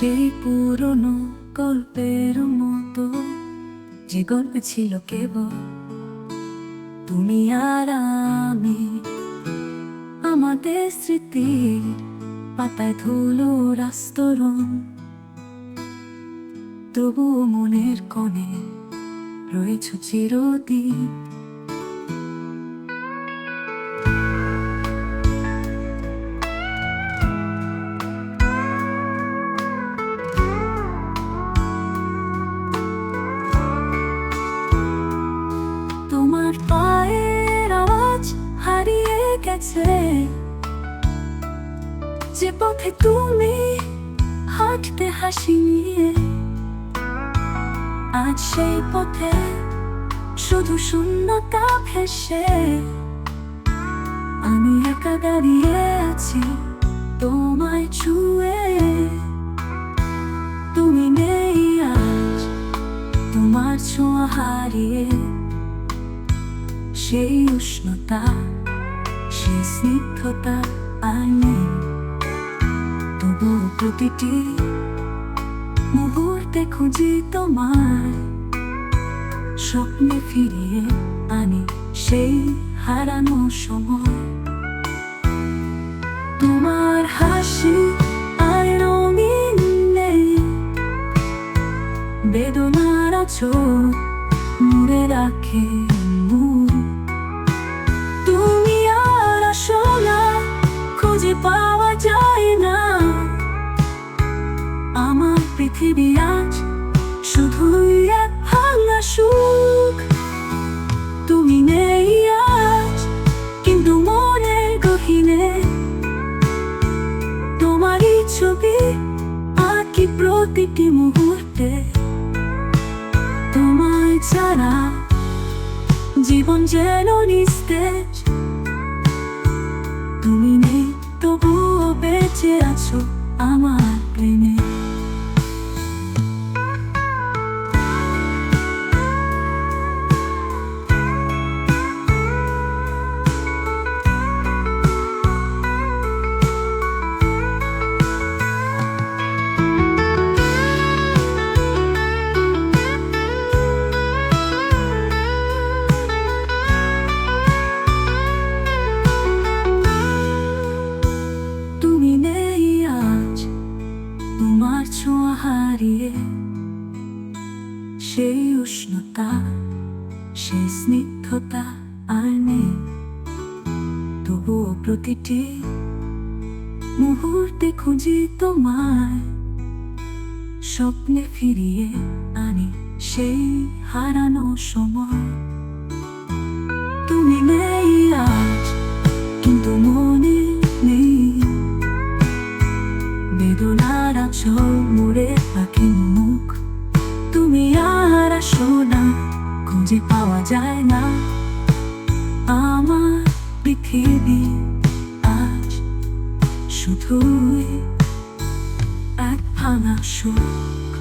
সেই পুরনো গল্পের মতো যে গল্প ছিল কেবল, তুমি আর আমি আমাদের স্মৃতির পাতায় ধুলো রাস্তরণ। তবুও মনের কোণে রয়েছ চিরদিন যে পথে তুমি হাঁটতে হাসি নিয়ে আজ সেই পথে শুধু শূন্যতা ভেসে, আমি একা দাঁড়িয়ে আছি তোমায় ছুঁয়ে। তুমি নেই আজ, তোমার ছোঁয়া হারিয়ে, সেই উষ্ণতা, সেই স্নিগ্ধতা নেই তবু প্রতিটি মুহূর্তে খুঁজি তোমার স্বপ্নে ফিরিয়ে আনি সেই হারানো সময়। তোমার হাসি আর রঙিন নেই। বেদনার চোখ মুড়ে রাখে। পৃথিবী আজ শুধুই এক ভাঙা সুখ। তুমি নেই আজ, কিন্তু মনের গহিনে। তোমারই ছবি আঁকি প্রতিটি মুহূর্তে। তোমায় ছাড়া জীবন যেন নিস্তেজ। তুমি নেই, তবুও বেঁচে আছো আমার প্রেমে। ছোঁয়া হারিয়ে সেই উষ্ণতা, সেই স্নিগ্ধতা আর তবুও প্রতিটি মুহূর্তে খুঁজি তোমায়। স্বপ্নে ফিরিয়ে আনি সেই হারানো সময়। তুমি পৃথিবী আজ শুধুই এক ভাঙা সুখ।